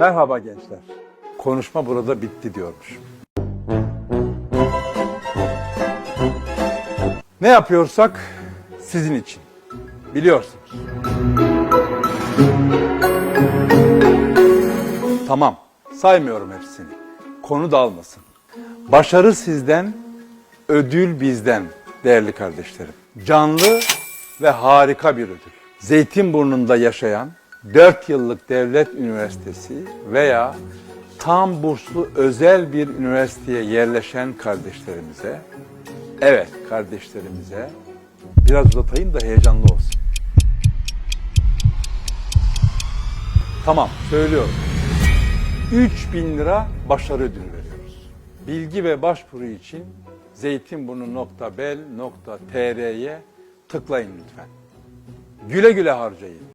Merhaba gençler. Konuşma burada bitti diyormuş. Ne yapıyorsak sizin için. Biliyorsunuz. Tamam, saymıyorum hepsini. Konu dağılmasın. Başarı sizden, ödül bizden değerli kardeşlerim. Canlı ve harika bir ödül. Zeytinburnu'nda yaşayan 4 yıllık devlet üniversitesi veya tam burslu özel bir üniversiteye yerleşen kardeşlerimize, evet kardeşlerimize, biraz uzatayım da heyecanlı olsun. Tamam, söylüyorum. 3000 lira başarı ödülü veriyoruz. Bilgi ve başvuru için zeytinburnu.bel.tr'ye tıklayın lütfen. Güle güle harcayın.